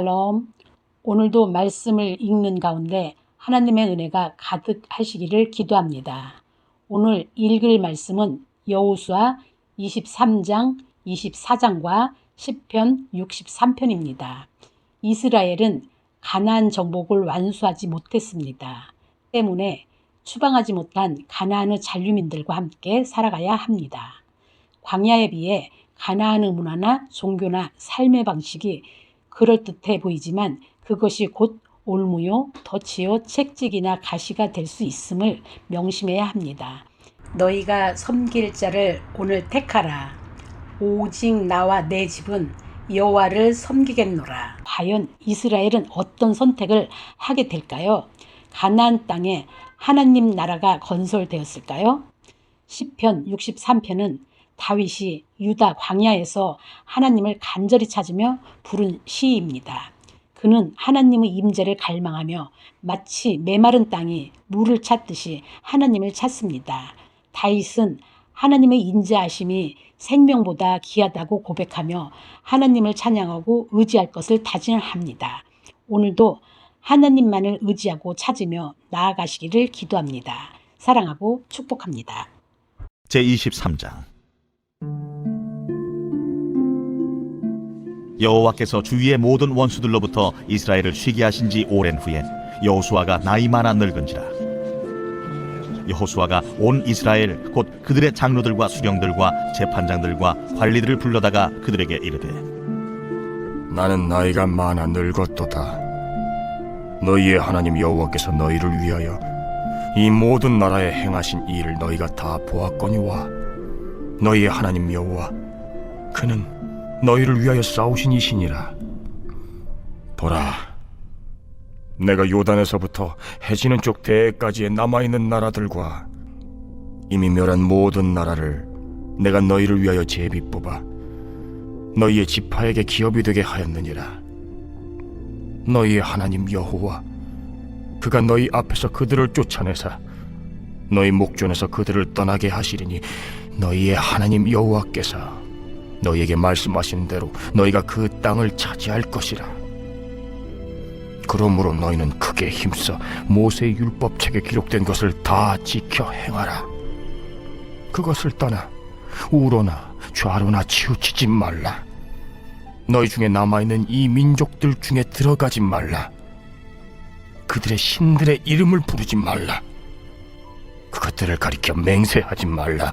샬롬. 오늘도 말씀을 읽는 가운데 하나님의 은혜가 가득하시기를 기도합니다. 오늘 읽을 말씀은 여호수아 23장, 24장과 10편, 63편입니다. 이스라엘은 가나안 정복을 완수하지 못했습니다. 때문에 추방하지 못한 가나안의 잔류민들과 함께 살아가야 합니다. 광야에 비해 가나안의 문화나 종교나 삶의 방식이 그럴듯해 보이지만 그것이 곧 올무요, 덫이요, 책찍이나 가시가 될 수 있음을 명심해야 합니다. 너희가 섬길 자를 오늘 택하라. 오직 나와 내 집은 여호와를 섬기겠노라. 과연 이스라엘은 어떤 선택을 하게 될까요? 가나안 땅에 하나님 나라가 건설되었을까요? 시편 63편은 다윗이 유다 광야에서 하나님을 간절히 찾으며 부른 시입니다. 그는 하나님의 임재를 갈망하며 마치 메마른 땅이 물을 찾듯이 하나님을 찾습니다. 다윗은 하나님의 인자하심이 생명보다 귀하다고 고백하며 하나님을 찬양하고 의지할 것을 다짐합니다. 오늘도 하나님만을 의지하고 찾으며 나아가시기를 기도합니다. 사랑하고 축복합니다. 제23장 여호와께서 주위의 모든 원수들로부터 이스라엘을 쉬게 하신 지 오랜 후에 여호수아가 나이 많아 늙은지라 여호수아가 온 이스라엘 곧 그들의 장로들과 수령들과 재판장들과 관리들을 불러다가 그들에게 이르되 나는 나이가 많아 늙었도다. 너희의 하나님 여호와께서 너희를 위하여 이 모든 나라에 행하신 일을 너희가 다 보았거니와 너희의 하나님 여호와 그는 너희를 위하여 싸우신 이시니라. 보라, 내가 요단에서부터 해지는 쪽 대까지의 남아 있는 나라들과 이미 멸한 모든 나라를 내가 너희를 위하여 제비 뽑아 너희의 지파에게 기업이 되게 하였느니라. 너희의 하나님 여호와 그가 너희 앞에서 그들을 쫓아내사 너희 목전에서 그들을 떠나게 하시리니 너희의 하나님 여호와께서 너희에게 말씀하신 대로 너희가 그 땅을 차지할 것이라. 그러므로 너희는 크게 힘써 모세의 율법책에 기록된 것을 다 지켜 행하라. 그것을 떠나 우로나 좌로나 치우치지 말라. 너희 중에 남아있는 이 민족들 중에 들어가지 말라. 그들의 신들의 이름을 부르지 말라. 그것들을 가리켜 맹세하지 말라.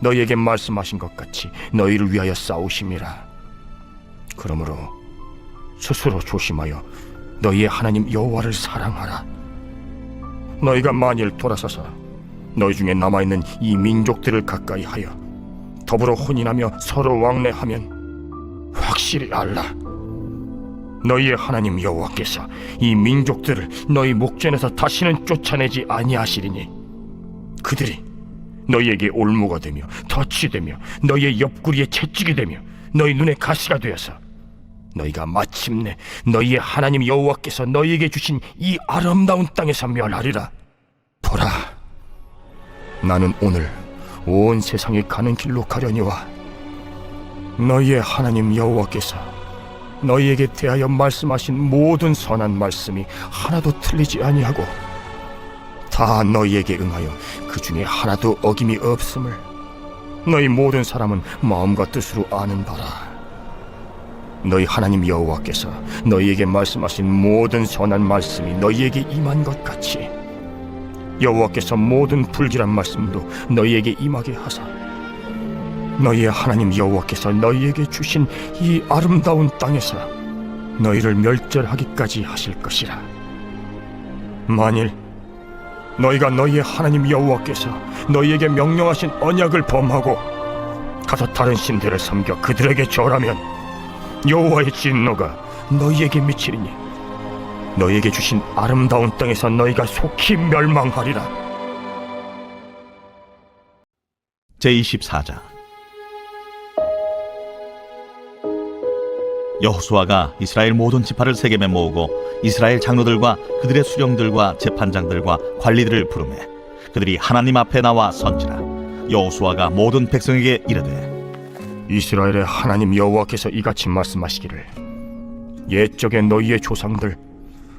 너희에게 말씀하신 것 같이 너희를 위하여 싸우심이라. 그러므로 스스로 조심하여 너희의 하나님 여호와를 사랑하라. 너희가 만일 돌아서서 너희 중에 남아 있는 이 민족들을 가까이 하여 더불어 혼인하며 서로 왕래하면 확실히 알라. 너희의 하나님 여호와께서 이 민족들을 너희 목전에서 다시는 쫓아내지 아니하시리니 그들이 너희에게 올무가 되며 덫이 되며 너희의 옆구리에 채찍이 되며 너희 눈에 가시가 되어서 너희가 마침내 너희의 하나님 여호와께서 너희에게 주신 이 아름다운 땅에서 멸하리라. 보라 나는 오늘 온 세상이 가는 길로 가려니와 너희의 하나님 여호와께서 너희에게 대하여 말씀하신 모든 선한 말씀이 하나도 틀리지 아니하고 다 너희에게 응하여 그 중에 하나도 어김이 없음을 너희 모든 사람은 마음과 뜻으로 아는 바라. 너희 하나님 여호와께서 너희에게 말씀하신 모든 선한 말씀이 너희에게 임한 것 같이 여호와께서 모든 불길한 말씀도 너희에게 임하게 하사 너희의 하나님 여호와께서 너희에게 주신 이 아름다운 땅에서 너희를 멸절하기까지 하실 것이라. 만일 너희가 너희의 하나님 여호와께서 너희에게 명령하신 언약을 범하고 가서 다른 신들을 섬겨 그들에게 절하면 여호와의 진노가 너희에게 미치리니 너희에게 주신 아름다운 땅에서 너희가 속히 멸망하리라. 제24장 여호수아가 이스라엘 모든 지파를 세겜에 모으고 이스라엘 장로들과 그들의 수령들과 재판장들과 관리들을 부르매 그들이 하나님 앞에 나와 선지라. 여호수아가 모든 백성에게 이르되 이스라엘의 하나님 여호와께서 이같이 말씀하시기를 옛적에 너희의 조상들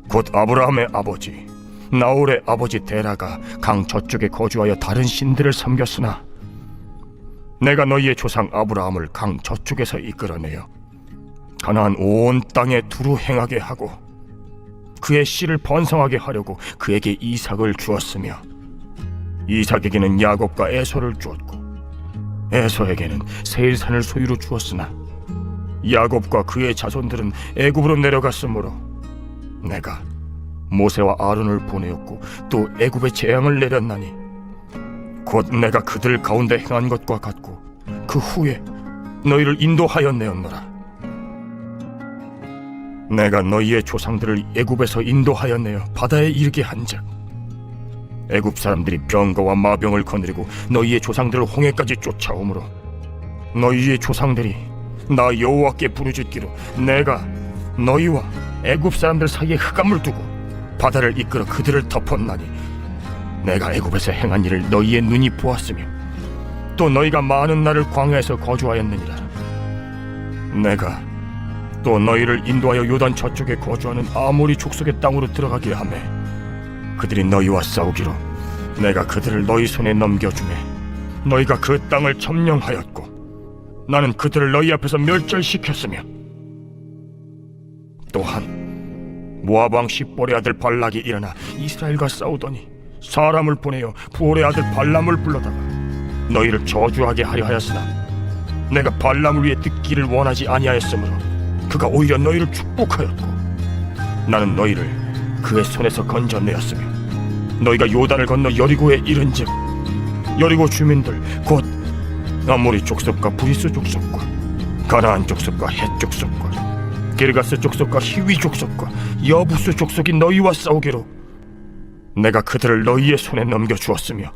곧 아브라함의 아버지 나홀의 아버지 데라가 강 저쪽에 거주하여 다른 신들을 섬겼으나 내가 너희의 조상 아브라함을 강 저쪽에서 이끌어내어 가나안 온 땅에 두루 행하게 하고 그의 씨를 번성하게 하려고 그에게 이삭을 주었으며 이삭에게는 야곱과 에서를 주었고 에서에게는 세일산을 소유로 주었으나 야곱과 그의 자손들은 애굽으로 내려갔으므로 내가 모세와 아론을 보내었고 또 애굽에 재앙을 내렸나니 곧 내가 그들 가운데 행한 것과 같고 그 후에 너희를 인도하였내었노라 내가 너희의 조상들을 애굽에서 인도하였내어 바다에 이르게 한즉 애굽 사람들이 병거와 마병을 거느리고 너희의 조상들을 홍해까지 쫓아오므로 너희의 조상들이 나 여호와께 부르짖기로 내가 너희와 애굽 사람들 사이에 흑암을 두고 바다를 이끌어 그들을 덮었나니 내가 애굽에서 행한 일을 너희의 눈이 보았으며 또 너희가 많은 날을 광야에서 거주하였느니라. 내가 또 너희를 인도하여 요단 저쪽에 거주하는 아모리 족속의 땅으로 들어가게 하매 그들이 너희와 싸우기로 내가 그들을 너희 손에 넘겨주매 너희가 그 땅을 점령하였고 나는 그들을 너희 앞에서 멸절시켰으며 또한 모압 왕 십볼의 아들 발락이 일어나 이스라엘과 싸우더니 사람을 보내어 부올의 아들 발람을 불러다가 너희를 저주하게 하려 하였으나 내가 발람을 위해 듣기를 원하지 아니하였으므로 그가 오히려 너희를 축복하였고 나는 너희를 그의 손에서 건져내었으며 너희가 요단을 건너 여리고에 이른즉 여리고 주민들 곧 아모리 족속과 브리스 족속과 가나안 족속과 헷 족속과 게르가스 족속과 히위 족속과 여부스 족속이 너희와 싸우기로 내가 그들을 너희의 손에 넘겨 주었으며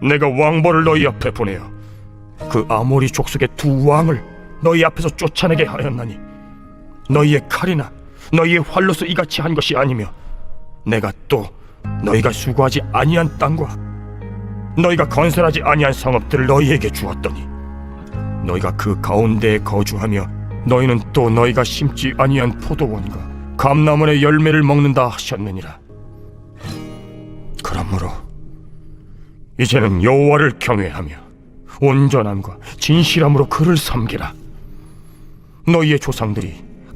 내가 왕벌을 너희 앞에 보내어 그 아모리 족속의 두 왕을 너희 앞에서 쫓아내게 하였나니 너희의 칼이나 너희의 활로서 이같이 한 것이 아니며 내가 또 너희가 수고하지 아니한 땅과 너희가 건설하지 아니한 성읍들을 너희에게 주었더니 너희가 그 가운데에 거주하며 너희는 또 너희가 심지 아니한 포도원과 감나문의 열매를 먹는다 하셨느니라. 그러므로 이제는 여호와를 경외하며 온전함과 진실함으로 그를 섬기라. 너희의 조상들이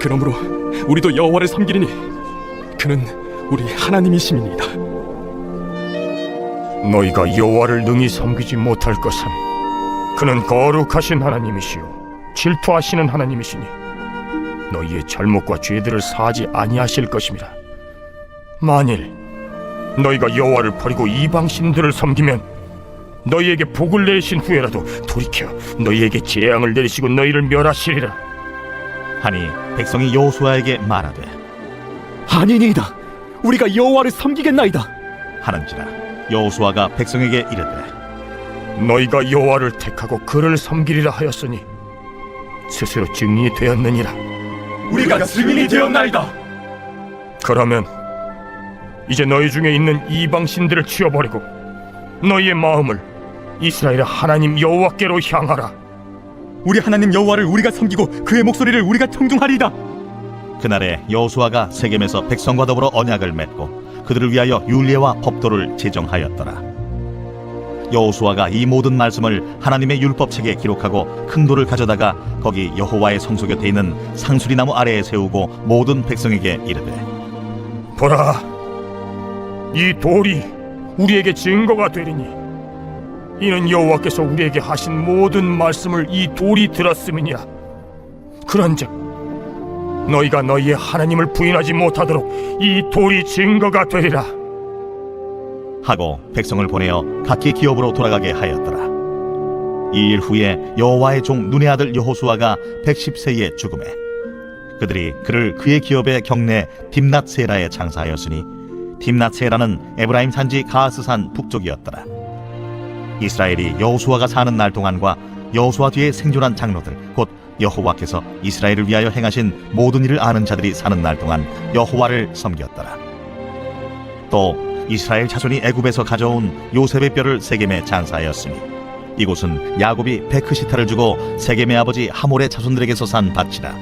그러므로 우리도 여호와를 섬기리니 그는 우리 하나님이심이니이다. 너희가 여호와를 능히 섬기지 못할 것은 그는 거룩하신 하나님이시요 질투하시는 하나님이시니 너희의 잘못과 죄들을 사하지 아니하실 것입니다. 만일 너희가 여호와를 버리고 이방 신들을 섬기면 너희에게 복을 내신 후에라도 돌이켜 너희에게 재앙을 내리시고 너희를 멸하시리라. 하니 백성이 여호수아에게 말하되 아니니이다. 우리가 여호와를 섬기겠나이다. 하는지라 여호수아가 백성에게 이르되 너희가 여호와를 택하고 그를 섬기리라 하였으니 스스로 증인이 되었느니라. 우리가 증인이 되었나이다. 그러면 이제 너희 중에 있는 이방 신들을 치워버리고 너희의 마음을 이스라엘의 하나님 여호와께로 향하라. 우리 하나님 여호와를 우리가 섬기고 그의 목소리를 우리가 청중하리이다. 그날에 여호수아가 세겜에서 백성과 더불어 언약을 맺고 그들을 위하여 율례와 법도를 제정하였더라. 여호수아가 이 모든 말씀을 하나님의 율법책에 기록하고 큰 돌을 가져다가 거기 여호와의 성소 곁에 있는 상수리 나무 아래에 세우고 모든 백성에게 이르되 보라, 이 돌이 우리에게 증거가 되리니 이는 여호와께서 우리에게 하신 모든 말씀을 이 돌이 들었음이니라. 그런즉 너희가 너희의 하나님을 부인하지 못하도록 이 돌이 증거가 되리라. 하고 백성을 보내어 각기 기업으로 돌아가게 하였더라. 이 일 후에 여호와의 종 눈의 아들 여호수아가 110세에 죽음에 그들이 그를 그의 기업의 경내 딥낫세라에 장사하였으니 딥낫세라는 에브라임 산지 가스산 북쪽이었더라. 이스라엘이 여호수아가 사는 날 동안과 여호수아 뒤에 생존한 장로들 곧 여호와께서 이스라엘을 위하여 행하신 모든 일을 아는 자들이 사는 날 동안 여호와를 섬겼더라. 또 이스라엘 자손이 애굽에서 가져온 요셉의 뼈를 세겜에 장사하였으니 이곳은 야곱이 베크시타를 주고 세겜의 아버지 하몰의 자손들에게서 산 밭이라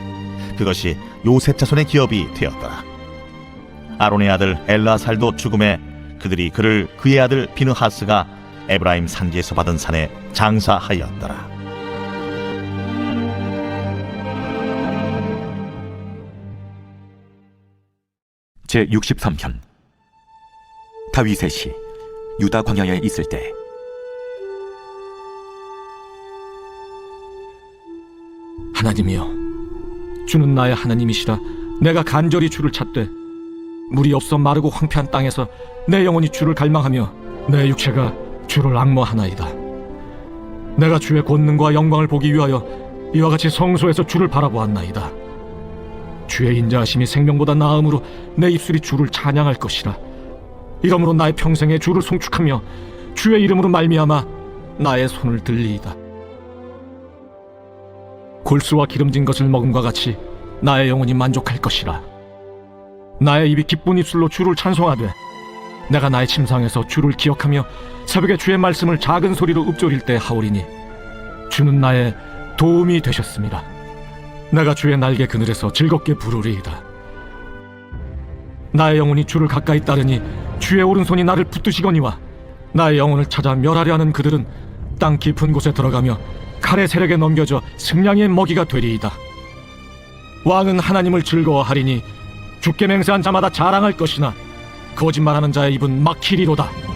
그것이 요셉 자손의 기업이 되었더라 아론의 아들 엘라살도 죽음에 그들이 그를 그의 아들 비느하스가 에브라임 산지에서 받은 산에 장사하였더라. 제 63편. 다윗의 시 유다 광야에 있을 때. 하나님이여 주는 나의 하나님이시라. 내가 간절히 주를 찾되 물이 없어 마르고 황폐한 땅에서 내 영혼이 주를 갈망하며 내 육체가 주를 악모하나이다. 내가 주의 권능과 영광을 보기 위하여 이와 같이 성소에서 주를 바라보았나이다. 주의 인자하심이 생명보다 나음으로 내 입술이 주를 찬양할 것이라. 이러므로 나의 평생에 주를 송축하며 주의 이름으로 말미암아 나의 손을 들리이다. 골수와 기름진 것을 먹음과 같이 나의 영혼이 만족할 것이라. 나의 입이 기쁜 입술로 주를 찬송하되 내가 나의 침상에서 주를 기억하며 새벽에 주의 말씀을 작은 소리로 읊조릴 때 하오리니 주는 나의 도움이 되셨습니다. 내가 주의 날개 그늘에서 즐겁게 부르리이다. 나의 영혼이 주를 가까이 따르니 주의 오른손이 나를 붙드시거니와 나의 영혼을 찾아 멸하려 하는 그들은 땅 깊은 곳에 들어가며 칼의 세력에 넘겨져 승량의 먹이가 되리이다. 왕은 하나님을 즐거워하리니 주께 맹세한 자마다 자랑할 것이나 거짓말하는 자의 입은 막히리로다.